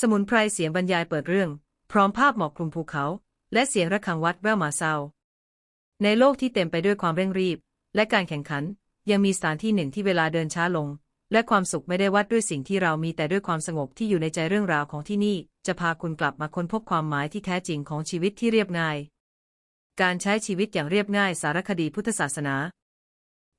สมุนไพรเสียงบรรยายเปิดเรื่อง พร้อมภาพหมอกคลุมภูเขา และเสียงระฆังวัดแว่วมาเศร้า ในโลกที่เต็มไปด้วยความเร่งรีบ และการแข่งขัน ยังมีสถานที่หนึ่งที่เวลาเดินช้าลง และความสุขไม่ได้วัดด้วยสิ่งที่เรามีแต่ด้วยความสงบที่อยู่ในใจเรื่องราวของที่นี่ จะพาคุณกลับมาค้นพบความหมายที่แท้จริงของชีวิตที่เรียบง่าย การใช้ชีวิตอย่างเรียบง่ายสารคดีพุทธศาสนา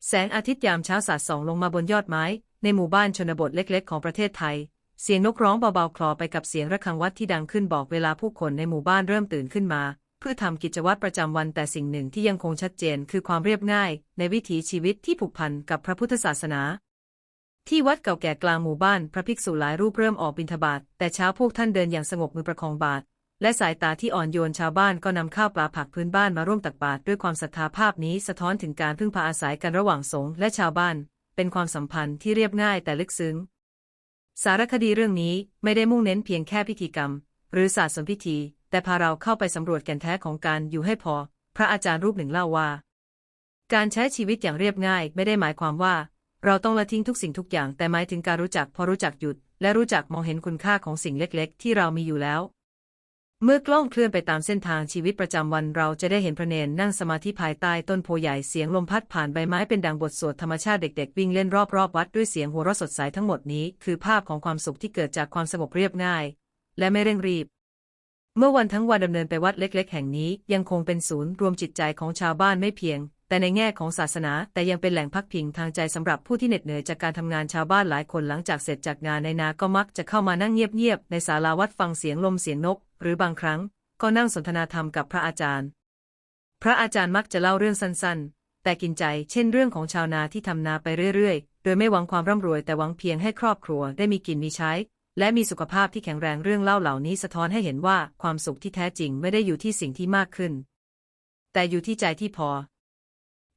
แสงอาทิตย์ยามเช้าสาดส่องลงมาบนยอดไม้ ในหมู่บ้านชนบทเล็ก ๆ ของประเทศไทย เสียงนกร้องเบาๆคลอไปกับเสียงระฆังวัดที่ดังขึ้นบอกเวลาผู้คนในหมู่บ้านเริ่มตื่นขึ้นมา เพื่อทำกิจวัตรประจำวันแต่สิ่งหนึ่งที่ยังคงชัดเจนคือความเรียบง่าย ในวิถีชีวิตที่ผูกพันกับพระพุทธศาสนา ที่วัดเก่าแก่กลางหมู่บ้านพระภิกษุหลายรูปเริ่มออกบิณฑบาตแต่เช้าพวกท่านเดินอย่างสงบมือประคองบาตรและสายตาที่อ่อนโยนชาวบ้านก็นำข้าวปลาผักพื้นบ้านมาร่วมตักบาตรด้วยความศรัทธาภาพนี้สะท้อนถึงการพึ่งพาอาศัยกันระหว่างสงฆ์และชาวบ้าน เป็นความสัมพันธ์ที่เรียบง่ายแต่ลึกซึ้ง สารคดีเรื่องนี้ไม่ได้มุ่งเน้นเพียงแค่พิธีกรรม หรือศาสตร์สนพิธี แต่พาเราเข้าไปสำรวจแก่นแท้ของการอยู่ให้พอ พระอาจารย์รูปหนึ่งเล่าว่า การใช้ชีวิตอย่างเรียบง่าย ไม่ได้หมายความว่า เราต้องละทิ้งทุกสิ่งทุกอย่าง แต่หมายถึงการรู้จักพอรู้จักหยุด และรู้จักมองเห็นคุณค่าของสิ่งเล็ก ๆ ที่เรามีอยู่แล้ว เมื่อกล้องเคลื่อนไปตามเส้นทางชีวิตประจำวันเราจะได้เห็นพระเนนนั่งสมาธิภายใต้ต้นโพใหญ่เสียงลมพัดผ่านใบไม้เป็นดังบทสวดธรรมชาติเด็กๆ วิ่งเล่นรอบๆวัดด้วยเสียงหัวเราะสดใสทั้งหมดนี้คือภาพของความสุขที่เกิดจากความสงบเรียบง่าย และไม่เร่งรีบ เมื่อวันทั้งวันดำเนินไปวัดเล็ก ๆ แห่งนี้ยังคงเป็นศูนย์รวมจิตใจของชาวบ้านไม่เพียง แต่ในแง่ของศาสนา แต่ยังเป็นแหล่งพักพิงทางใจสำหรับผู้ที่เหน็ดเหนื่อยจากการทำงานชาวบ้านหลายคนหลังจากเสร็จจากงานในนาก็มักจะเข้ามานั่งเงียบๆในศาลาวัดฟังเสียงลมเสียงนก รือบางครั้งก็นั่งสนทนาธรรมกับพระอาจารย์ พระอาจารย์มักจะเล่าเรื่องสั้นๆ แต่กินใจ เช่นเรื่องของชาวนาที่ทำนาไปเรื่อยๆ โดยไม่หวังความร่ำรวยแต่หวังเพียงให้ครอบครัวได้มีกินมีใช้ และมีสุขภาพที่แข็งแรงเรื่องเล่าเหล่านี้สะท้อนให้เห็นว่าความสุขที่แท้จริงไม่ได้อยู่ที่สิ่งที่มากขึ้น แต่อยู่ที่ใจที่พอ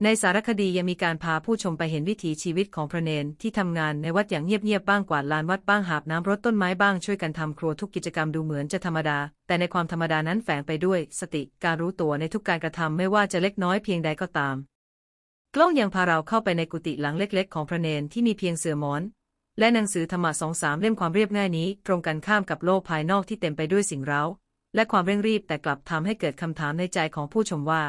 ในสารคดียังมีการพาผู้ชมไปเห็นวิถีชีวิตของพระเนนที่ทำงานในวัดอย่างเงียบๆบ้างกวาดลานวัดบ้างหาบน้ำรดต้นไม้บ้างช่วยกันทำครัวทุกกิจกรรมดูเหมือนจะธรรมดา แต่ในความธรรมดานั้นแฝงไปด้วยสติการรู้ตัวในทุกการกระทำไม่ว่าจะเล็กน้อยเพียงใดก็ตาม กล้องยังพาเราเข้าไปในกุฏิหลังเล็ก ๆ ของพระเนนที่มีเพียงเสื่อมอน และหนังสือธรรมะสองสามเล่มความเรียบง่ายนี้ ตรงกันข้ามกับโลกภายนอกที่เต็มไปด้วยสิ่งเร้า และความเร่งรีบแต่กลับทำให้เกิดคำถามในใจของผู้ชมว่า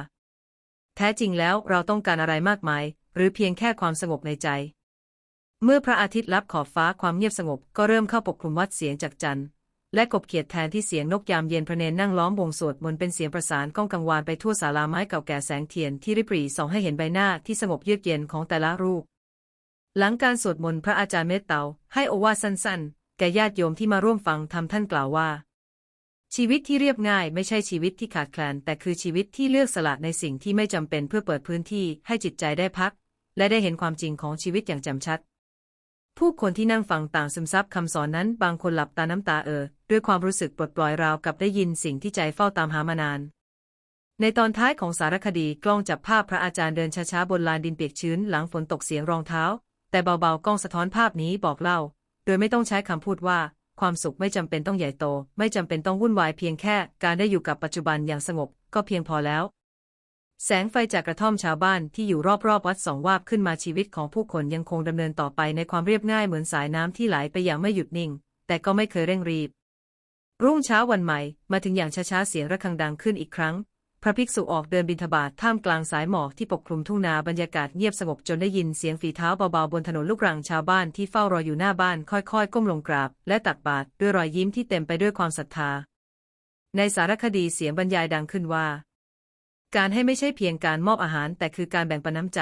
แท้จริงแล้วเราต้องการอะไรมากมาย หรือเพียงแค่ความสงบในใจ เมื่อพระอาทิตย์ลับขอบฟ้าความเงียบสงบก็เริ่มเข้าปกคลุมวัดเสียงจากจันทร์และกบเขียดแทนที่เสียงนกยามเย็นพระเนนนั่งล้อมวงสวดมนต์เป็นเสียงประสานก้องกังวานไปทั่วศาลาไม้เก่าแก่แสงเทียนที่ริบหรี่ส่องให้เห็นใบหน้าที่สงบเยือกเย็นของแต่ละรูป หลังการสวดมนต์พระอาจารย์เมตเตาให้โอวาสั้นๆ แก่ญาติโยมที่มาร่วมฟังทำท่านกล่าวว่า ชีวิตที่เรียบง่ายไม่ใช่ชีวิตที่ขาดแคลน แต่คือชีวิตที่เลือกสละในสิ่งที่ไม่จำเป็นเพื่อเปิดพื้นที่ให้จิตใจได้พัก และได้เห็นความจริงของชีวิตอย่างแจ่มชัด ผู้คนที่นั่งฟังต่างซึมซับคำสอนนั้น บางคนหลับตาน้ำตาเออ ด้วยความรู้สึกปลดปล่อยราวกับได้ยินสิ่งที่ใจเฝ้าตามหามานาน ในตอนท้ายของสารคดีกล้องจับภาพพระอาจารย์เดินช้าๆบนลานดินเปียกชื้น หลังฝนตกเสียงรองเท้า แต่เบาๆกล้องสะท้อนภาพนี้บอกเล่า โดยไม่ต้องใช้คำพูดว่า ความสุขไม่จำเป็นต้องใหญ่โต ไม่จำเป็นต้องวุ่นวายเพียงแค่ การได้อยู่กับปัจจุบันอย่างสงบ ก็เพียงพอแล้ว แสงไฟจากกระท่อมชาวบ้านที่อยู่รอบๆวัดสองวาบขึ้นมาชีวิตของผู้คนยังคงดำเนินต่อไปในความเรียบง่ายเหมือนสายน้ำที่ไหลไปอย่างไม่หยุดนิ่ง แต่ก็ไม่เคยเร่งรีบ รุ่งเช้าวันใหม่มาถึงอย่างช้าๆเสียงระฆังดังขึ้นอีกครั้ง พระภิกษุออกเดินบิณฑบาตท่ามกลางสายหมอกที่ปกคลุมทุ่งนาบรรยากาศเงียบสงบจนได้ยินเสียงฝีเท้าเบาๆบนถนนลูกรังชาวบ้านที่เฝ้ารออยู่หน้าบ้านค่อยๆ ก้มลงกราบ และตักบาตรด้วยรอยยิ้มที่เต็มไปด้วยความศรัทธา ในสารคดีเสียงบรรยายดังขึ้นว่า การให้ไม่ใช่เพียงการมอบอาหาร แต่คือการแบ่งปันน้ำใจ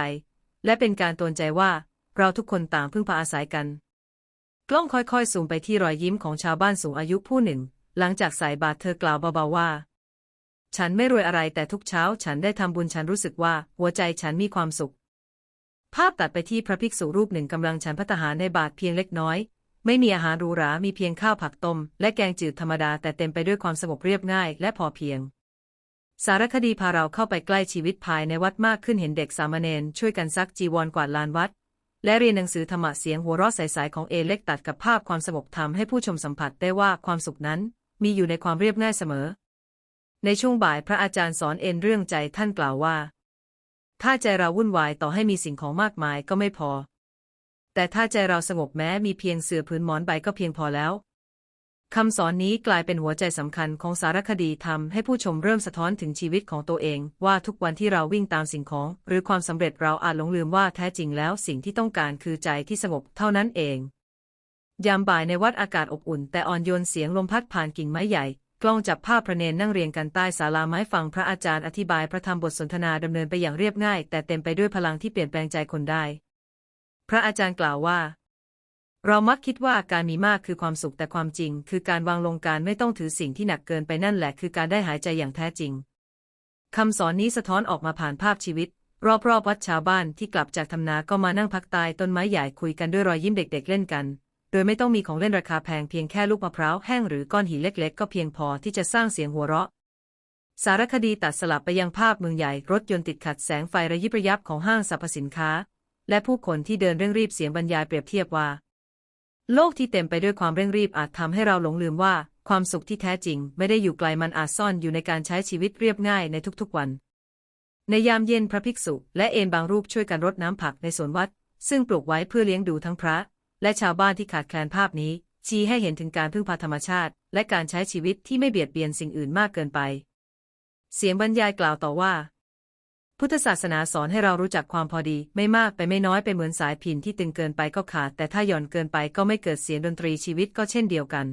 และเป็นการตวนใจว่าเราทุกคนต่างพึ่งพาอาศัยกัน กล้องค่อยๆซูมไปที่รอยยิ้มของชาวบ้านสูงอายุผู้หนึ่ง หลังจากใส่บาตรเธอกล่าวเบาๆว่า ฉันไม่รวยอะไรแต่ทุกเช้าฉันได้ทำบุญฉันรู้สึกว่า หัวใจฉันมีความสุข ภาพตัดไปที่พระภิกษุรูปหนึ่งกำลังฉันพัตหารในบาตรเพียงเล็กน้อย ไม่มีอาหารหรูหรา มีเพียงข้าวผักต้มและแกงจืดธรรมดาแต่เต็มไปด้วยความสงบเรียบง่ายและพอเพียง สารคดีพาเราเข้าไปใกล้ชีวิตภายในวัดมากขึ้นเห็นเด็กสามเณรช่วยกันซักจีวรกวาดลานวัด และเรียนหนังสือธรรมะเสียงหัวเราะใสๆของเอเล็กตัดกับภาพความสงบทำให้ผู้ชมสัมผัสได้ว่าความสุขนั้น มีอยู่ในความเรียบง่ายเสมอ ในช่วงบ่ายพระอาจารย์สอนเอ็นเรื่องใจท่านกล่าวว่า ถ้าใจเราวุ่นวายต่อให้มีสิ่งของมากมายก็ไม่พอ แต่ถ้าใจเราสงบแม้มีเพียงเสื่อพื้นหมอนใบก็เพียงพอแล้วคำสอนนี้กลายเป็นหัวใจสำคัญของสารคดีทำให้ผู้ชมเริ่มสะท้อนถึงชีวิตของตัวเอง ว่าทุกวันที่เราวิ่งตามสิ่งของ หรือความสำเร็จเราอาจหลงลืมว่าแท้จริงแล้วสิ่งที่ต้องการคือใจที่สงบเท่านั้นเอง ยามบ่ายในวัดอากาศอบอุ่น แต่อ่อนโยนเสียงลมพัดผ่านกิ่งไม้ใหญ่ กล้องจับภาพพระเนนนั่งเรียงกันใต้ศาลาไม้ฟังพระอาจารย์อธิบายพระธรรมบทสนทนาดำเนินไปอย่างเรียบง่าย แต่เต็มไปด้วยพลังที่เปลี่ยนแปลงใจคนได้ พระอาจารย์กล่าวว่า เรามักคิดว่าการมีมากคือความสุขแต่ความจริง คือการวางลงการไม่ต้องถือสิ่งที่หนักเกินไปนั่นแหละคือการได้หายใจอย่างแท้จริงคำสอนนี้สะท้อนออกมาผ่านภาพชีวิต รอบๆวัดชาวบ้านที่กลับจากทำนาก็มานั่งพักใต้ต้นไม้ใหญ่คุยกันด้วยรอยยิ้มเด็ก ๆ เล่นกัน โดยไม่ต้องมีของเล่นราคาแพงเพียงแค่ลูกมะพร้าวแห้งหรือก้อนหินเล็กๆ ก็เพียงพอที่จะสร้างเสียงหัวเราะ สารคดีตัดสลับไปยังภาพเมืองใหญ่รถยนต์ติดขัดแสงไฟระยิบระยับของห้างสรรพสินค้า และผู้คนที่เดินเร่งรีบเสียงบรรยายเปรียบเทียบว่า โลกที่เต็มไปด้วยความเร่งรีบอาจทำให้เราหลงลืมว่า ความสุขที่แท้จริง ไม่ได้อยู่ไกลมันอาจซ่อนอยู่ในการใช้ชีวิตเรียบง่ายในทุกๆวัน ในยามเย็นพระภิกษุ และเอนบางรูปช่วยกันรดน้ำผักในสวนวัด ซึ่งปลูกไว้เพื่อเลี้ยงดูทั้งพระ และชาวบ้านที่ขาดแคลนภาพนี้ ชี้ให้เห็นถึงการพึ่งพาธรรมชาติ และการใช้ชีวิตที่ไม่เบียดเบียนสิ่งอื่นมากเกินไป เสียงบรรยายกล่าวต่อว่า พุทธศาสนาสอนให้เรารู้จักความพอดี ไม่มากไปไม่น้อยไปเหมือนสายพินที่ตึงเกินไปก็ขาด แต่ถ้าหย่อนเกินไปก็ไม่เกิดเสียงดนตรีชีวิตก็เช่นเดียวกัน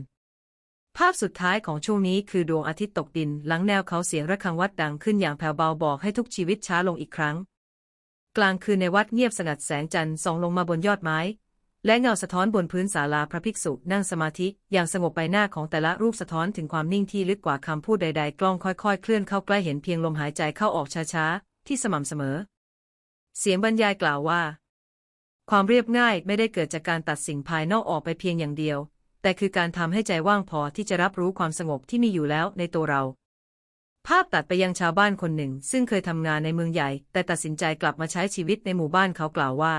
ภาพสุดท้ายของช่วงนี้คือดวงอาทิตย์ตกดิน หลังแนวเขาเสียงระฆังวัดดังขึ้นอย่างแผ่วเบาบอกให้ทุกชีวิตช้าลงอีกครั้ง กลางคืนในวัดเงียบสงัดแสงจันทร์ส่องลงมาบนยอดไม้ และเงาสะท้อนบนพื้นศาลาพระภิกษุนั่งสมาธิอย่างสงบใบหน้าของแต่ละรูปสะท้อนถึงความนิ่งที่ลึกกว่าคำพูดใด ๆ กล้องค่อยๆ เคลื่อนเข้าใกล้เห็นเพียงลมหายใจเข้าออกช้าๆ ที่สม่ำเสมอ เสียงบรรยายกล่าวว่า ความเรียบง่ายไม่ได้เกิดจากการตัดสิ่งภายนอกออกไปเพียงอย่างเดียว แต่คือการทำให้ใจว่างพอที่จะรับรู้ความสงบที่มีอยู่แล้วในตัวเราภาพตัดไปยังชาวบ้านคนหนึ่ง ซึ่งเคยทำงานในเมืองใหญ่ แต่ตัดสินใจกลับมาใช้ชีวิตในหมู่บ้านเขากล่าวว่า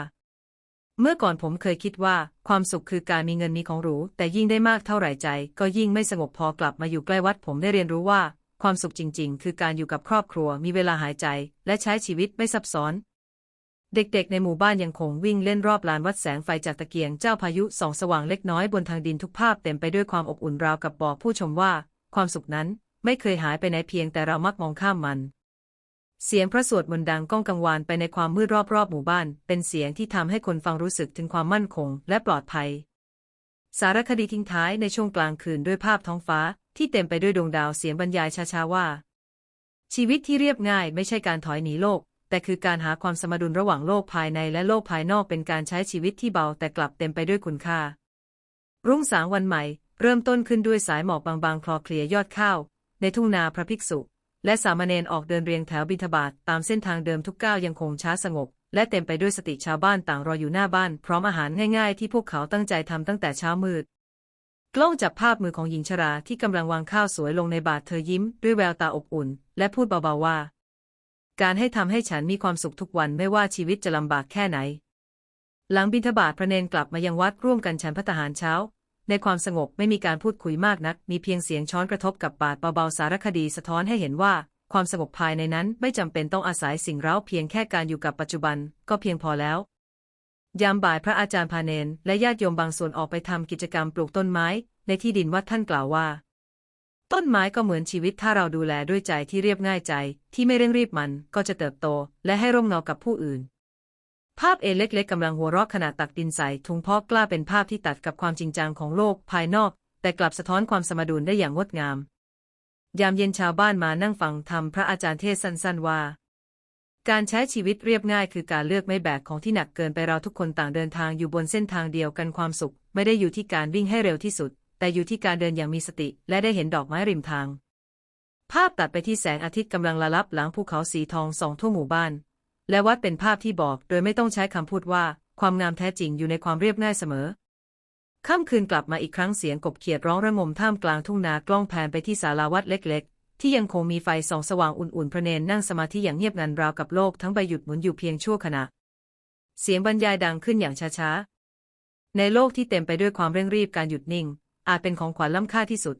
เมื่อก่อนผมเคยคิดว่า ความสุขคือการมีเงินมีของหรู แต่ยิ่งได้มากเท่าไหร่ใจ ก็ยิ่งไม่สงบพอกลับมาอยู่ใกล้วัดผมได้เรียนรู้ว่า ความสุขจริง ๆ คือการอยู่กับครอบครัวมีเวลาหายใจ และใช้ชีวิตไม่ซับซ้อน เด็กๆ ในหมู่บ้านยังคงวิ่งเล่นรอบลานวัดแสงไฟจากตะเกียงเจ้าพายุส่องสว่างเล็กน้อยบนทางดินทุกภาพเต็มไปด้วยความอบอุ่นราวกับบอกผู้ชมว่า ความสุขนั้นไม่เคยหายไปไหนเพียงแต่เรามักมองข้ามมัน เสียงพระสวดมนต์ดังก้องกังวานไปในความมืดรอบๆหมู่บ้าน เป็นเสียงที่ทำให้คนฟังรู้สึกถึงความมั่นคงและปลอดภัย สารคดีทิ้งท้ายในช่วงกลางคืนด้วยภาพท้องฟ้า ที่เต็มไปด้วยดวงดาวเสียงบรรยายช้าๆว่า ชีวิตที่เรียบง่ายไม่ใช่การถอยหนีโลก แต่คือการหาความสมดุลระหว่างโลกภายในและโลกภายนอกเป็นการใช้ชีวิตที่เบาแต่กลับเต็มไปด้วยคุณค่า รุ่งสางวันใหม่ เริ่มต้นขึ้นด้วยสายหมอกบางๆคลอเคลียยอดข้าว ในทุ่งนาพระภิกษุ และสามเณรออกเดินเรียงแถวบิณฑบาตตามเส้นทางเดิมทุกก้าวยังคงช้าสงบและเต็มไปด้วยสติชาวบ้านต่างรออยู่หน้าบ้าน พร้อมอาหารง่ายๆที่พวกเขาตั้งใจทำตั้งแต่เช้ามืด กล้องจับภาพมือของหญิงชราที่กำลังวางข้าวสวยลงในบาตรเธอยิ้มด้วยแววตาอบอุ่น และพูดเบาๆว่า การให้ทำให้ฉันมีความสุขทุกวันไม่ว่าชีวิตจะลำบากแค่ไหน หลังบิณฑบาตพระเนนกลับมายังวัดร่วมกันฉันพัตตาหารเช้า ในความสงบไม่มีการพูดคุยมากนัก มีเพียงเสียงช้อนกระทบกับบาดเบาๆสารคดีสะท้อนให้เห็นว่า ความสงบภายในนั้นไม่จำเป็นต้องอาศัยสิ่งเร้าเพียงแค่การอยู่กับปัจจุบันก็เพียงพอแล้ว ยามบ่ายพระอาจารย์พาเนน และญาติโยมบางส่วนออกไปทำกิจกรรมปลูกต้นไม้ ในที่ดินวัดท่านกล่าวว่า ต้นไม้ก็เหมือนชีวิตถ้าเราดูแลด้วยใจที่เรียบง่ายใจ ที่ไม่เร่งรีบมันก็จะเติบโต และให้ร่มเงากับผู้อื่น ภาพเอเล็กๆกำลังหัวเราะขณะตักดินใส่ถุงพาะกล้าเป็นภาพที่ตัดกับความจริงจังของโลกภายนอก แต่กลับสะท้อนความสมดุลได้อย่างงดงาม ยามเย็นชาวบ้านมานั่งฟังธรรมพระอาจารย์เทศสั้นๆว่า การใช้ชีวิตเรียบง่ายคือการเลือกไม่แบกของที่หนักเกินไปเราทุกคนต่างเดินทางอยู่บนเส้นทางเดียวกันความสุข ไม่ได้อยู่ที่การวิ่งให้เร็วที่สุด แต่อยู่ที่การเดินอย่างมีสติ และได้เห็นดอกไม้ริมทาง ภาพตัดไปที่แสงอาทิตย์กำลังละลับหลังภูเขาสีทองสองทั่วหมู่บ้าน และวัดเป็นภาพที่บอกโดยไม่ต้องใช้คำพูดว่า ความงามแท้จริงอยู่ในความเรียบง่ายเสมอ ค่ำคืนกลับมาอีกครั้งเสียงกบเขียดร้องระงมท่ามกลางทุ่งนากล้องแผนไปที่ศาลาวัดเล็กๆ ที่ยังคงมีไฟส่องสว่างอุ่นๆ พระเนนนั่งสมาธิอย่างเงียบงันราวกับโลกทั้งใบหยุดหมุนอยู่เพียงชั่วขณะ เสียงบรรยายดังขึ้นอย่างช้าๆ ในโลกที่เต็มไปด้วยความเร่งรีบการหยุดนิ่ง อาจเป็นของขวัญล้ำค่าที่สุด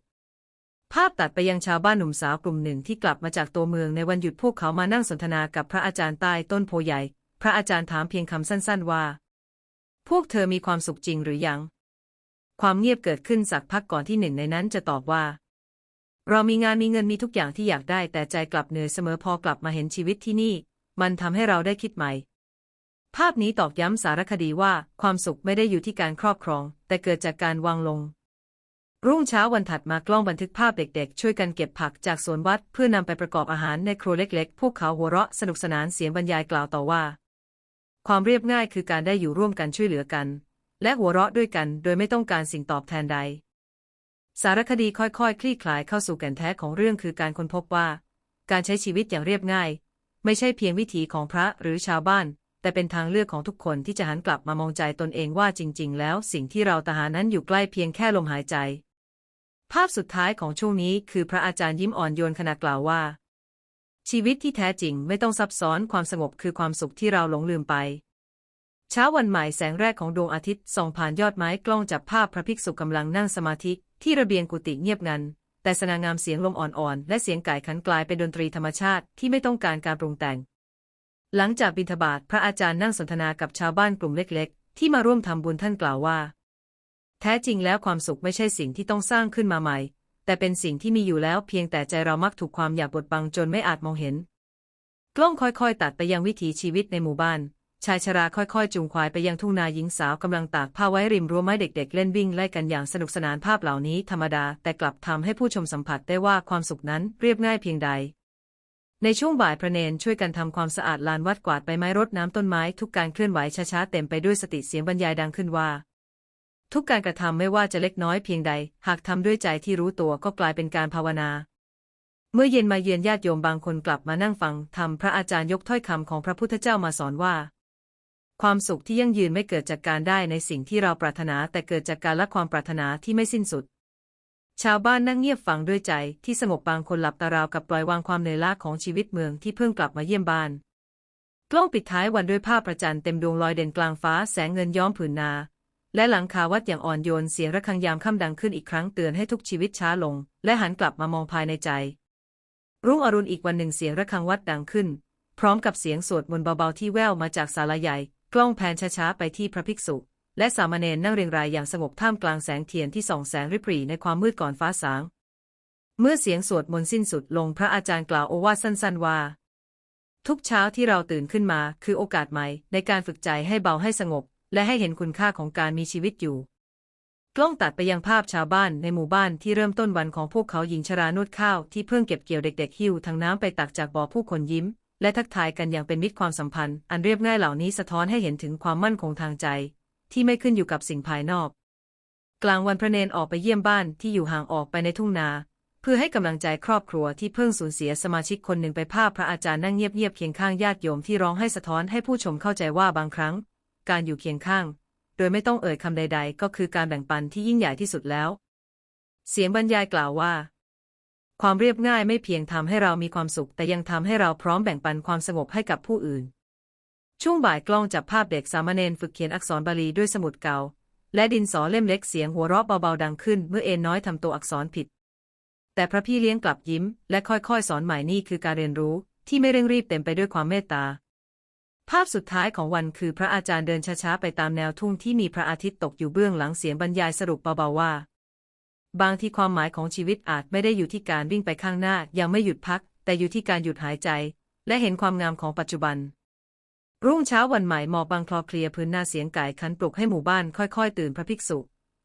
ภาพตัดไปยังชาวบ้านหนุ่มสาวกลุ่มหนึ่งที่กลับมาจากตัวเมืองในวันหยุดพวกเขามานั่งสนทนากับพระอาจารย์ใต้ต้นโพใหญ่ พระอาจารย์ถามเพียงคำสั้นๆว่า พวกเธอมีความสุขจริงหรือยัง ความเงียบเกิดขึ้นสักพักก่อนที่หนึ่งในนั้นจะตอบว่า เรามีงานมีเงินมีทุกอย่างที่อยากได้ แต่ใจกลับเหนื่อยเสมอพอกลับมาเห็นชีวิตที่นี่ มันทำให้เราได้คิดใหม่ ภาพนี้ตอกย้ำสารคดีว่า ความสุขไม่ได้อยู่ที่การครอบครอง แต่เกิดจากการวางลง รุ่งเช้าวันถัดมากล้องบันทึกภาพเด็กๆ ช่วยกันเก็บผักจากสวนวัดเพื่อนำไปประกอบอาหารในครัวเล็กๆ พวกเขาหัวเราะสนุกสนานเสียงบรรยายกล่าวต่อว่า ความเรียบง่ายคือการได้อยู่ร่วมกันช่วยเหลือกัน และหัวเราะด้วยกันโดยไม่ต้องการสิ่งตอบแทนใด สารคดีค่อยๆ คลี่คลายเข้าสู่แก่นแท้ของเรื่องคือการค้นพบว่า การใช้ชีวิตอย่างเรียบง่าย ไม่ใช่เพียงวิถีของพระหรือชาวบ้าน แต่เป็นทางเลือกของทุกคนที่จะหันกลับมามองใจตนเองว่าจริง ๆ แล้วสิ่งที่เราตหานั้นอยู่ใกล้เพียงแค่ลมหายใจ ภาพสุดท้ายของช่วงนี้คือพระอาจารย์ยิ้มอ่อนโยนขณะกล่าวว่า ชีวิตที่แท้จริงไม่ต้องซับซ้อนความสงบคือความสุขที่เราหลงลืมไปเช้าวันใหม่แสงแรกของดวงอาทิตย์ส่องผ่านยอดไม้กล้องจับภาพพระภิกษุกำลังนั่งสมาธิที่ระเบียงกุฏิเงียบงัน แต่สง่างามเสียงลมอ่อนๆ และเสียงไก่ขันกลายเป็นดนตรีธรรมชาติที่ไม่ต้องการการปรุงแต่ง หลังจากบิณฑบาตพระอาจารย์นั่งสนทนากับชาวบ้านกลุ่มเล็กๆ ที่มาร่วมทำบุญท่านกล่าวว่า แท้จริงแล้วความสุขไม่ใช่สิ่งที่ต้องสร้างขึ้นมาใหม่ แต่เป็นสิ่งที่มีอยู่แล้วเพียงแต่ใจเรามักถูกความอยากบดบังจนไม่อาจมองเห็น กล้องค่อยๆ ตัดไปยังวิถีชีวิตในหมู่บ้าน ชายชราค่อยๆ จูงควายไปยังทุ่งนาหญิงสาวกำลังตากผ้าไว้ริมรั้วไม้เด็ก ๆ เล่นวิ่งไล่กันอย่างสนุกสนานภาพเหล่านี้ธรรมดา แต่กลับทำให้ผู้ชมสัมผัสได้ว่าความสุขนั้นเรียบง่ายเพียงใดในช่วงบ่ายพระเนนช่วยกันทำความสะอาดลานวัดกวาดใบไม้รดน้ำต้นไม้ทุกการเคลื่อนไหวช้าๆเต็มไปด้วยสติเสียงบรรยายดังขึ้นว่า ทุกการกระทำไม่ว่าจะเล็กน้อยเพียงใด หากทำด้วยใจที่รู้ตัวก็กลายเป็นการภาวนา เมื่อเย็นมาเยือนญาติโยมบางคนกลับมานั่งฟังธรรมพระอาจารย์ยกถ้อยคำของพระพุทธเจ้ามาสอนว่า ความสุขที่ยั่งยืนไม่เกิดจากการได้ในสิ่งที่เราปรารถนาแต่เกิดจากการละความปรารถนาที่ไม่สิ้นสุด ชาวบ้านนั่งเงียบฟังด้วยใจที่สงบบางคนหลับตาราวกับปล่อยวางความเหนื่อยล้าของชีวิตเมืองที่เพิ่งกลับมาเยี่ยมบ้านกล้องปิดท้ายวันด้วยภาพประจันเต็มดวงลอยเด่นกลางฟ้าแสงเงินย้อมผืนนา และหลังคาวัดอย่างอ่อนโยนเสียงระฆังยามค่ำดังขึ้นอีกครั้งเตือนให้ทุกชีวิตช้าลง และหันกลับมามองภายในใจ รุ่งอรุณอีกวันหนึ่งเสียงระฆังวัดดังขึ้น พร้อมกับเสียงสวดมนต์เบาๆที่แว่วมาจากศาลาใหญ่ กล้องแพนช้าๆไปที่พระภิกษุ และสามเณรนั่งเรียงรายอย่างสงบท่ามกลางแสงเทียนที่ส่องแสงริบหรี่ในความมืดก่อนฟ้าสาง เมื่อเสียงสวดมนต์สิ้นสุดลงพระอาจารย์กล่าวโอวาทสั้น ๆ ว่าทุกเช้าที่เราตื่นขึ้นมาคือโอกาสใหม่ในการฝึกใจให้เบาให้สงบ และให้เห็นคุณค่าของการมีชีวิตอยู่ กล้องตัดไปยังภาพชาวบ้านในหมู่บ้านที่เริ่มต้นวันของพวกเขาหญิงชรานวดข้าวที่เพิ่งเก็บเกี่ยวเด็กๆหิ้วทั้งน้ำไปตักจากบ่อผู้คนยิ้ม และทักทายกันอย่างเป็นมิตรความสัมพันธ์ อันเรียบง่ายเหล่านี้สะท้อนให้เห็นถึงความมั่นคงทางใจ ที่ไม่ขึ้นอยู่กับสิ่งภายนอก กลางวันพระเนนออกไปเยี่ยมบ้านที่อยู่ห่างออกไปในทุ่งนาเพื่อให้กำลังใจครอบครัวที่เพิ่งสูญเสียสมาชิกคนหนึ่งไปภาพพระอาจารย์นั่งเงียบๆเคียงข้างญาติโยมที่ร้องให้สะท้อนให้ผู้ชมเข้าใจว่าบางครั้ง การอยู่เคียงข้าง โดยไม่ต้องเอ่ยคำใด ๆ ก็คือการแบ่งปันที่ยิ่งใหญ่ที่สุดแล้ว เสียงบรรยายกล่าวว่า ความเรียบง่ายไม่เพียงทำให้เรามีความสุข แต่ยังทำให้เราพร้อมแบ่งปันความสงบให้กับผู้อื่น ช่วงบ่ายกล้องจับภาพเด็กสามเณรฝึกเขียนอักษรบาลีด้วยสมุดเก่า และดินสอเล่มเล็กเสียงหัวเราะเบาๆดังขึ้น เมื่อเอ็นน้อยทำตัวอักษรผิด แต่พระพี่เลี้ยงกลับยิ้ม และค่อยๆ สอนใหม่นี่คือการเรียนรู้ที่ไม่เร่งรีบเต็มไปด้วยความเมตตา ภาพสุดท้ายของวันคือพระอาจารย์เดินช้าๆไปตามแนวทุ่งที่มีพระอาทิตย์ตกอยู่เบื้องหลังเสียงบรรยายสรุปเบาๆว่า บางที่ความหมายของชีวิตอาจไม่ได้อยู่ที่การวิ่งไปข้างหน้ายังไม่หยุดพัก แต่อยู่ที่การหยุดหายใจ และเห็นความงามของปัจจุบัน รุ่งเช้าวันใหม่หมอกบางคลอเคลียพื้นหน้าเสียงไก่ขันปลุกให้หมู่บ้านค่อยๆ ตื่นพระภิกษุ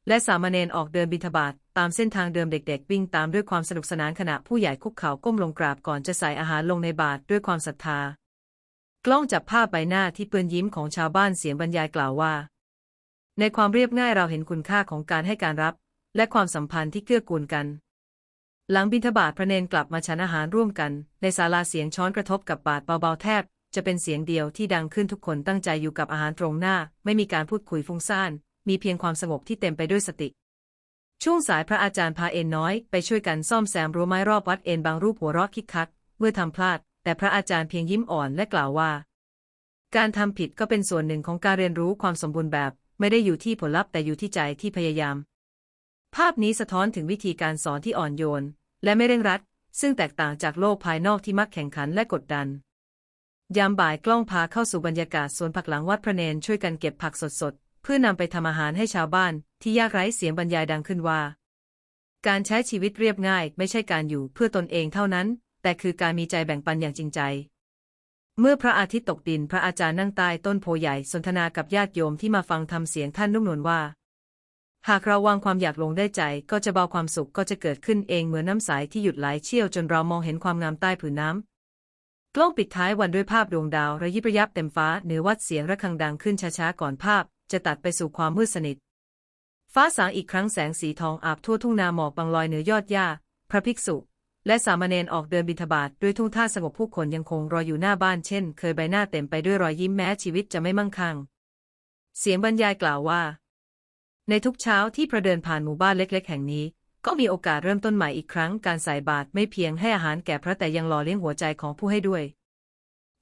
และสามเณรออกเดินบิณฑบาตตามเส้นทางเดิมเด็ก ๆ วิ่งตามด้วยความสนุกสนานขณะผู้ใหญ่คุกเข่าก้มลงกราบก่อนจะใส่อาหารลงในบาตรด้วยความศรัทธา กล้องจับภาพใบหน้าที่เปื้อนยิ้มของชาวบ้านเสียงบรรยายกล่าวว่า ในความเรียบง่ายเราเห็นคุณค่าของการให้การรับ และความสัมพันธ์ที่เกื้อกูลกัน หลังบิณฑบาตพระเนนกลับมาฉันอาหารร่วมกัน ในศาลาเสียงช้อนกระทบกับบาตรเบาๆแทบ จะเป็นเสียงเดียวที่ดังขึ้นทุกคนตั้งใจอยู่กับอาหารตรงหน้า ไม่มีการพูดคุยฟุ้งซ่าน มีเพียงความสงบที่เต็มไปด้วยสติ ช่วงสายพระอาจารย์พาเอ็นน้อย ไปช่วยกันซ่อมแซมรั้วไม้รอบวัดเอ็นบางรูปหัวเราะคิกคัก เมื่อทำพลาด แต่พระอาจารย์เพียงยิ้มอ่อนและกล่าวว่า การทำผิดก็เป็นส่วนหนึ่งของการเรียนรู้ความสมบูรณ์แบบ ไม่ได้อยู่ที่ผลลัพธ์แต่อยู่ที่ใจที่พยายาม ภาพนี้สะท้อนถึงวิธีการสอนที่อ่อนโยน และไม่เร่งรัด ซึ่งแตกต่างจากโลกภายนอกที่มักแข่งขันและกดดัน ยามบ่ายกล้องพาเข้าสู่บรรยากาศสวนผักหลังวัดพระเนนช่วยกันเก็บผักสดๆเพื่อนำไปทำอาหารให้ชาวบ้าน ที่ยากไร้เสียงบรรยายดังขึ้นว่าการใช้ชีวิตเรียบง่ายไม่ใช่การอยู่เพื่อตนเองเท่านั้น แต่คือการมีใจแบ่งปันอย่างจริงใจ เมื่อพระอาทิตย์ตกดินพระอาจารย์นั่งใต้ต้นโพใหญ่สนทนากับญาติโยมที่มาฟังทำเสียงท่านนุ่มนวลว่า หากเราวางความอยากลงได้ใจก็จะเบาความสุขก็จะเกิดขึ้นเองเหมือนน้ำใสที่หยุดไหลเชี่ยวจนเรามองเห็นความงามใต้ผืนน้ำกล้องปิดท้ายวันด้วยภาพดวงดาวระยิบระยับเต็มฟ้าเหนือวัดเสียงระฆังดังขึ้นช้าๆก่อนภาพ จะตัดไปสู่ความมืดสนิท ฟ้าสางอีกครั้งแสงสีทองอาบทั่วทุ่งนาหมอกบางลอยเหนือยอดหญ้า พระภิกษุ และสามเณรออกเดินบิณฑบาตด้วยทุ่งท่าสงบผู้คนยังคงรออยู่หน้าบ้านเช่น เคยใบหน้าเต็มไปด้วยรอยยิ้มแม้ชีวิตจะไม่มั่งคั่ง เสียงบรรยายกล่าวว่า ในทุกเช้าที่ประเดินผ่านหมู่บ้านเล็ก ๆ แห่งนี้ ก็มีโอกาสเริ่มต้นใหม่อีกครั้งการใส่บาตรไม่เพียงให้อาหารแก่พระแต่ยังหล่อเลี้ยงหัวใจของผู้ให้ด้วย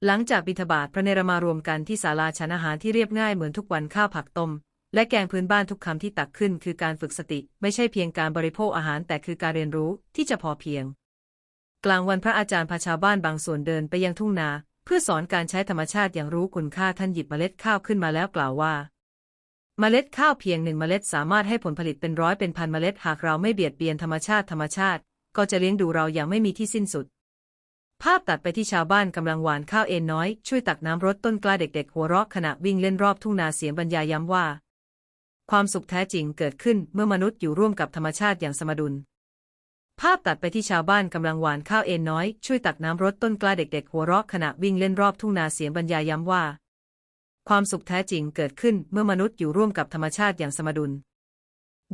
หลังจากบิณฑบาตพระเนรมารวมกันที่ศาลาฉันอาหารที่เรียบง่ายเหมือนทุกวันข้าวผักต้มและแกงพื้นบ้านทุกคำที่ตักขึ้นคือการฝึกสติ ไม่ใช่เพียงการบริโภคอาหารแต่คือการเรียนรู้ที่จะพอเพียง กลางวันพระอาจารย์พาชาวบ้านบางส่วนเดินไปยังทุ่งนา เพื่อสอนการใช้ธรรมชาติอย่างรู้คุณค่าท่านหยิบเมล็ดข้าวขึ้นมาแล้วกล่าวว่า เมล็ดข้าวเพียงหนึ่งเมล็ดสามารถให้ผลผลิตเป็นร้อยเป็นพันเมล็ดหากเราไม่เบียดเบียนธรรมชาติธรรมชาติ ก็จะเลี้ยงดูเราอย่างไม่มีที่สิ้นสุด ภาพตัดไปที่ชาวบ้านกำลังหวานข้าวเอ็นน้อยช่วยตักน้ำรดต้นกล้าเด็ก ๆ หัวเราะขณะวิ่งเล่นรอบทุ่งนาเสียงบรรยายย้ำว่า ความสุขแท้จริงเกิดขึ้นเมื่อมนุษย์อยู่ร่วมกับธรรมชาติอย่างสมดุล ภาพตัดไปที่ชาวบ้านกำลังหวานข้าวเอ็นน้อย ช่วยตักน้ำรดต้นกล้าเด็กๆ หัวเราะขณะวิ่งเล่นรอบทุ่งนาเสียงบรรยายย้ำว่า ความสุขแท้จริงเกิดขึ้นเมื่อมนุษย์อยู่ร่วมกับธรรมชาติอย่างสมดุล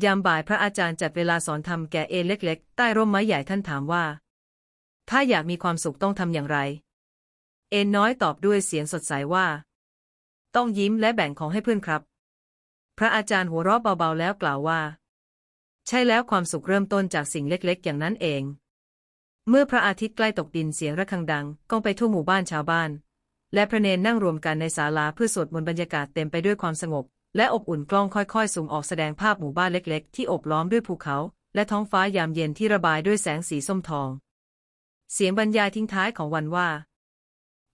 ยามบ่ายพระอาจารย์จัดเวลาสอนธรรมแก่เอเล็กๆ ใต้ร่มไม้ใหญ่ท่านถามว่า ถ้าอยากมีความสุขต้องทำอย่างไร เอ็นน้อยตอบด้วยเสียงสดใสว่า ต้องยิ้มและแบ่งของให้เพื่อนครับ พระอาจารย์หัวเราะเบาๆแล้วกล่าวว่า ใช่แล้วความสุขเริ่มต้นจากสิ่งเล็กๆ อย่างนั้นเอง เมื่อพระอาทิตย์ใกล้ตกดินเสียงระฆังดังก้องไปทั่วหมู่บ้านชาวบ้าน และพระเนนนั่งรวมกันในศาลาเพื่อสวดมนต์บรรยากาศเต็มไปด้วยความสงบ และอบอุ่นกล้องค่อยๆซูมออกแสดงภาพหมู่บ้านเล็ก ๆ ที่อบล้อมด้วยภูเขา และท้องฟ้ายามเย็นที่ระบายด้วยแสงสีส้มทอง เสียงบรรยายทิ้งท้ายของวันว่า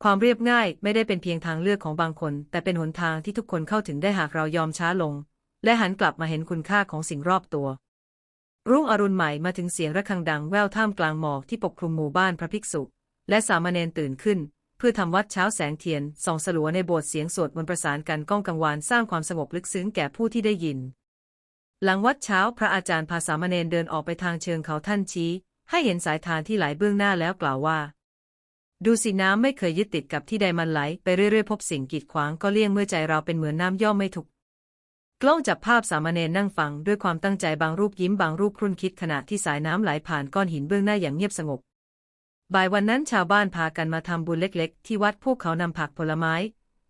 ความเรียบง่ายไม่ได้เป็นเพียงทางเลือกของบางคน แต่เป็นหนทางที่ทุกคนเข้าถึงได้หากเรายอมช้าลง และหันกลับมาเห็นคุณค่าของสิ่งรอบตัว รุ่งอรุณใหม่มาถึงเสียงระฆังดังแว่วท่ามกลางหมอกที่ปกคลุมหมู่บ้านพระภิกษุ และสามเณรตื่นขึ้น เพื่อทำวัดเช้าแสงเทียนส่องสลัวในโบสถ์เสียงสวดมนต์ประสานกันก้องกังวานสร้างความสงบลึกซึ้งแก่ผู้ที่ได้ยิน หลังวัดเช้าพระอาจารย์พาสามเณรเดินออกไปทางเชิงเขาท่านชี้ ให้เห็นสายทานที่ไหลเบื้องหน้าแล้วกล่าวว่า ดูสิน้ำไม่เคยยึดติดกับที่ใดมันไหล ไปเรื่อยๆพบสิ่งกีดขวางก็เลี่ยงเมื่อใจเราเป็นเหมือนน้ำย่อมไม่ถูก กล้องจับภาพสามเณรนั่งฟังด้วยความตั้งใจบางรูปยิ้มบางรูปครุ่นคิดขณะที่สายน้ำไหลผ่านก้อนหินเบื้องหน้าอย่างเงียบสงบ บ่ายวันนั้นชาวบ้านพากันมาทำบุญเล็ก ๆ ที่วัดพวกเขานำผักผลไม้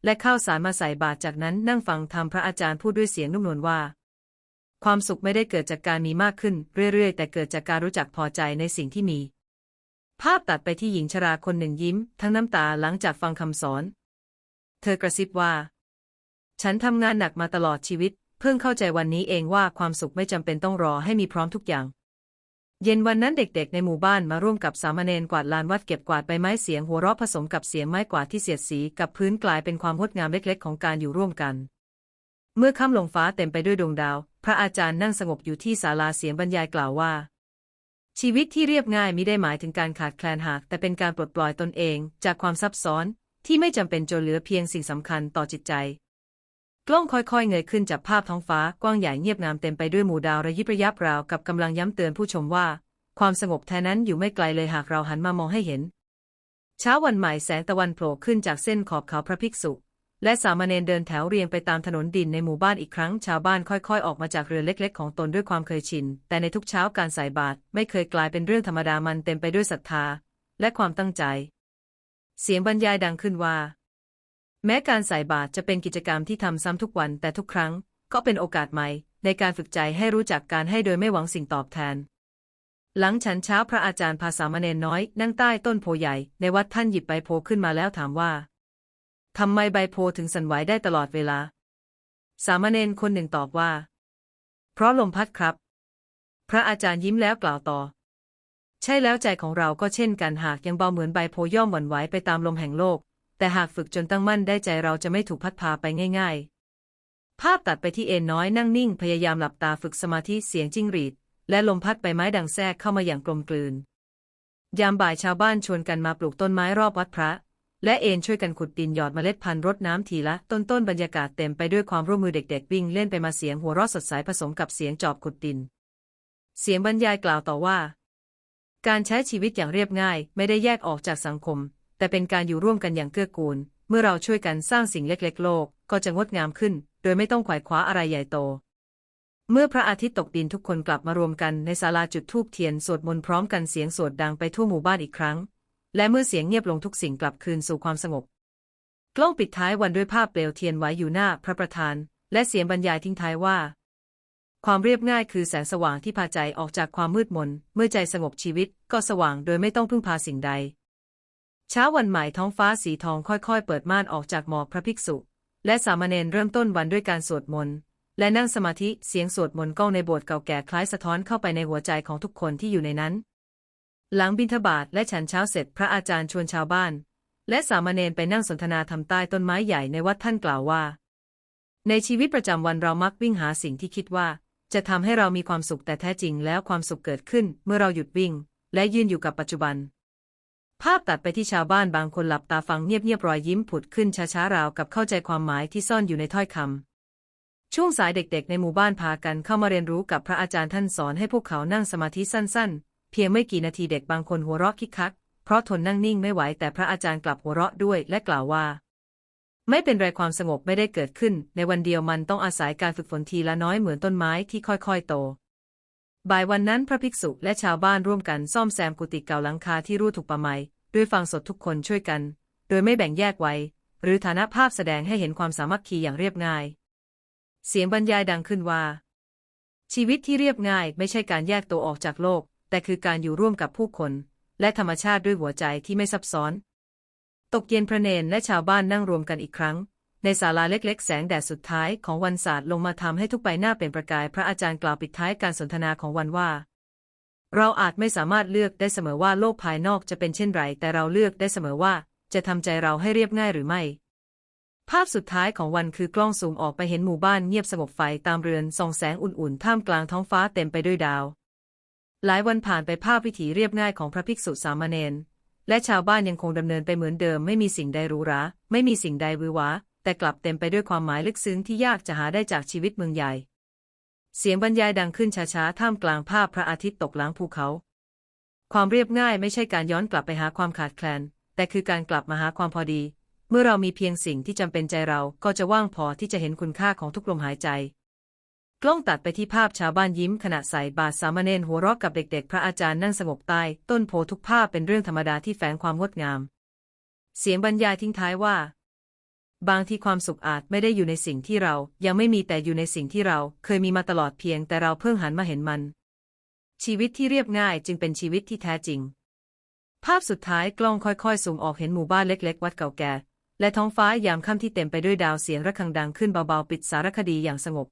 และข้าวสารมาใส่บาตรจากนั้นนั่งฟังธรรมพระอาจารย์พูดด้วยเสียงนุ่มนวลว่า ความสุขไม่ได้เกิดจากการมีมากขึ้นเรื่อยๆ แต่เกิดจากการรู้จักพอใจในสิ่งที่มี ภาพตัดไปที่หญิงชราคนหนึ่งยิ้ม ทั้งน้ำตาหลังจากฟังคำสอน เธอกระซิบว่า ฉันทำงานหนักมาตลอดชีวิต เพิ่งเข้าใจวันนี้เองว่าความสุขไม่จำเป็นต้องรอให้มีพร้อมทุกอย่าง เย็นวันนั้นเด็กๆ ในหมู่บ้านมาร่วมกับสามเณรกวาดลานวัดเก็บกวาดใบไม้เสียงหัวเราะผสมกับเสียงไม้กวาดที่เสียดสีกับพื้นกลายเป็นความงดงามเล็กๆ ของการอยู่ร่วมกัน เมื่อค่ำลงฟ้าเต็มไปด้วยดวงดาว พระอาจารย์นั่งสงบอยู่ที่ศาลาเสียงบรรยายกล่าวว่าชีวิตที่เรียบง่ายมิได้หมายถึงการขาดแคลนหาก แต่เป็นการปลดปล่อยตนเอง จากความซับซ้อนที่ไม่จำเป็นจนเหลือเพียงสิ่งสำคัญต่อจิตใจ กล้องค่อยๆ เงยขึ้นจับภาพท้องฟ้ากว้างใหญ่เงียบงามเต็มไปด้วยหมู่ดาวระยิบระยับราวกับกำลังย้ำเตือนผู้ชมว่า ความสงบแท้นั้นอยู่ไม่ไกลเลยหากเราหันมามองให้เห็น เช้าวันใหม่แสงตะวันโผล่ขึ้นจากเส้นขอบเขาพระภิกษุ และสามเณรเดินแถวเรียงไปตามถนนดินในหมู่บ้านอีกครั้ง ชาวบ้านค่อยๆ ออกมาจากเรือเล็ก ๆ ของตนด้วยความเคยชิน แต่ในทุกเช้าการใส่บาตรไม่เคยกลายเป็นเรื่องธรรมดามันเต็มไปด้วยศรัทธา และความตั้งใจ เสียงบรรยายดังขึ้นว่า แม้การใส่บาตรจะเป็นกิจกรรมที่ทำซ้ำทุกวันแต่ทุกครั้งก็เป็นโอกาสใหม่ ในการฝึกใจให้รู้จักการให้โดยไม่หวังสิ่งตอบแทน หลังฉันเช้าพระอาจารย์ภาษามเณรน้อย นั่งใต้ต้นโพใหญ่ในวัดท่านหยิบใบโพขึ้นมาแล้วถามว่าทำไมใบโพถึงสั่นไหวได้ตลอดเวลา สามเณรคนหนึ่งตอบว่า เพราะลมพัดครับ พระอาจารย์ยิ้มแล้วกล่าวต่อ ใช่แล้วใจของเราก็เช่นกันหากยังเบาเหมือนใบโพย่อมหวั่นไหวไปตามลมแห่งโลก แต่หากฝึกจนตั้งมั่นได้ใจเราจะไม่ถูกพัดพาไปง่าย ๆ ภาพตัดไปที่เอนน้อยนั่งนิ่งพยายามหลับตาฝึกสมาธิเสียงจิ้งหรีด และลมพัดใบไม้ดังแทรกเข้ามาอย่างกลมกลืน ยามบ่ายชาวบ้านชวนกันมาปลูกต้นไม้รอบวัดพระ และเอนช่วยกันขุดดินหยอดเมล็ดพันธุ์รดน้ำทีละต้นต้นบรรยากาศเต็มไปด้วยความร่วมมือเด็ก ๆ วิ่งเล่นไปมาเสียงหัวเราะสดใสผสมกับเสียงจอบขุดดิน เสียงบรรยายกล่าวต่อว่า การใช้ชีวิตอย่างเรียบง่ายไม่ได้แยกออกจากสังคม แต่เป็นการอยู่ร่วมกันอย่างเกื้อกูล เมื่อเราช่วยกันสร้างสิ่งเล็กๆ โลกก็จะงดงามขึ้น โดยไม่ต้องขวายคว้าอะไรใหญ่โต เมื่อพระอาทิตย์ตกดินทุกคนกลับมารวมกันในศาลาจุดธูปเทียนสวดมนต์พร้อมกันเสียงสวดดังไปทั่วหมู่บ้านอีกครั้ง และเมื่อเสียงเงียบลงทุกสิ่งกลับคืนสู่ความสงบ กล้องปิดท้ายวันด้วยภาพเปลวเทียนไว้อยู่หน้าพระประธาน และเสียงบรรยายทิ้งท้ายว่า ความเรียบง่ายคือแสงสว่างที่พาใจออกจากความมืดมน เมื่อใจสงบชีวิตก็สว่างโดยไม่ต้องพึ่งพาสิ่งใด เช้าวันใหม่ท้องฟ้าสีทองค่อยๆ เปิดม่านออกจากหมอกพระภิกษุ และสามเณรเริ่มต้นวันด้วยการสวดมนต์และนั่งสมาธิเสียงสวดมนต์ก้องในโบสถ์เก่าแก่คล้ายสะท้อนเข้าไปในหัวใจของทุกคนที่อยู่ในนั้น หลังบิณฑบาตและฉันเช้าเสร็จพระอาจารย์ชวนชาวบ้าน และสามเณรไปนั่งสนทนาธรรมใต้ต้นไม้ใหญ่ในวัดท่านกล่าวว่า ในชีวิตประจำวันเรามักวิ่งหาสิ่งที่คิดว่า จะทำให้เรามีความสุขแต่แท้จริงแล้วความสุขเกิดขึ้น เมื่อเราหยุดวิ่ง และยืนอยู่กับปัจจุบัน ภาพตัดไปที่ชาวบ้านบางคนหลับตาฟังเงียบๆรอยยิ้มผุดขึ้นช้าๆราวกับเข้าใจความหมายที่ซ่อนอยู่ในถ้อยคำช่วงสายเด็กๆ ในหมู่บ้านพากันเข้ามาเรียนรู้กับพระอาจารย์ท่านสอนให้พวกเขานั่งสมาธิสั้นๆ เพียงไม่กี่นาทีเด็กบางคนหัวเราะคิกคัก เพราะทนนั่งนิ่งไม่ไหวแต่พระอาจารย์กลับหัวเราะด้วยและกล่าวว่า ไม่เป็นไรความสงบไม่ได้เกิดขึ้น ในวันเดียวมันต้องอาศัยการฝึกฝนทีละน้อยเหมือนต้นไม้ที่ค่อยๆ โต บ่ายวันนั้นพระภิกษุและชาวบ้านร่วมกันซ่อมแซมกุฏิเก่าหลังคาที่รูถูกประไมด้วยฟังสดทุกคนช่วยกัน โดยไม่แบ่งแยกไว้ หรือฐานะภาพแสดงให้เห็นความสามัคคีอย่างเรียบง่าย เสียงบรรยายดังขึ้นว่า ชีวิตที่เรียบง่ายไม่ใช่การแยกตัวออกจากโลก แต่คือการอยู่ร่วมกับผู้คน และธรรมชาติด้วยหัวใจที่ไม่ซับซ้อน ตกเย็นพระเนนและชาวบ้านนั่งรวมกันอีกครั้ง ในศาลาเล็กๆ แสงแดดสุดท้ายของวันศาสตร์ลงมาทำให้ทุกใบหน้าเป็นประกาย พระอาจารย์กล่าวปิดท้ายการสนทนาของวันว่า เราอาจไม่สามารถเลือกได้เสมอว่าโลกภายนอกจะเป็นเช่นไร แต่เราเลือกได้เสมอว่า จะทำใจเราให้เรียบง่ายหรือไม่ ภาพสุดท้ายของวันคือกล้องซูมออกไปเห็นหมู่บ้านเงียบสงบไฟตามเรือนส่องแสงอุ่นๆ ท่ามกลางท้องฟ้าเต็มไปด้วยดาว หลายวันผ่านไปภาพวิถีเรียบง่ายของพระภิกษุสามเณรและชาวบ้านยังคงดำเนินไปเหมือนเดิมไม่มีสิ่งใดหรูหราไม่มีสิ่งใดวือหวา แต่กลับเต็มไปด้วยความหมายลึกซึ้งที่ยากจะหาได้จากชีวิตเมืองใหญ่ เสียงบรรยายดังขึ้นช้าๆ ท่ามกลางภาพพระอาทิตย์ตกหลังภูเขา ความเรียบง่ายไม่ใช่การย้อนกลับไปหาความขาดแคลน แต่คือการกลับมาหาความพอดี เมื่อเรามีเพียงสิ่งที่จำเป็นใจเราก็จะว่างพอที่จะเห็นคุณค่าของทุกลมหายใจ กล้องตัดไปที่ภาพชาวบ้านยิ้มขณะใส่บาตรสามเณรหัวเราะกับเด็กๆ พระอาจารย์นั่งสงบใต้ต้นโพทุกภาพเป็นเรื่องธรรมดาที่แฝงความงดงาม เสียงบรรยายทิ้งท้ายว่า บางทีความสุขอาจไม่ได้อยู่ในสิ่งที่เรายังไม่มีแต่อยู่ในสิ่งที่เราเคยมีมาตลอดเพียงแต่เราเพิ่งหันมาเห็นมัน ชีวิตที่เรียบง่ายจึงเป็นชีวิตที่แท้จริง ภาพสุดท้ายกล้องค่อยๆสูงออกเห็นหมู่บ้านเล็ก ๆ วัดเก่าแก่ และท้องฟ้ายามค่ำที่เต็มไปด้วยดาวเสียงระฆังดังขึ้นเบาๆ ปิดสารคดีอย่างสงบ